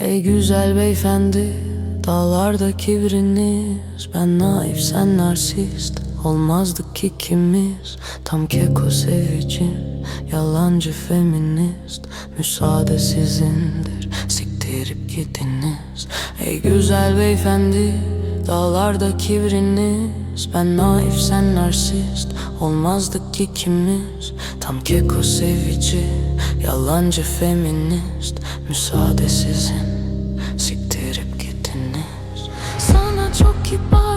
Ey güzel beyefendi Dağlarda kibriniz Ben naif sen narsist. Olmazdık ki ikimiz. Tam keko sevicim Yalancı feminist. Müsaade sizindir Siktirip gidiniz. Ey güzel beyefendi Dağlarda kibriniz Ben naif sen narsist. Olmazdık ki ikimiz Tam keko sevici Yalancı feminist. Müsaade sizin Siktirip gittiniz. Sana çok kibar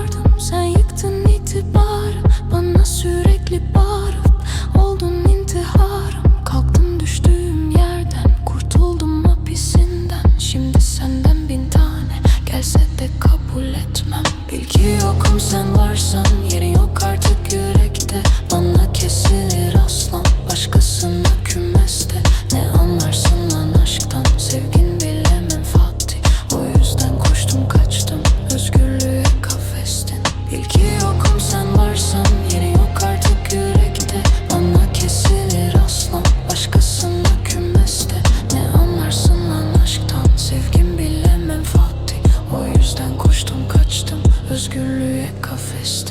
özgürlüğe kafes.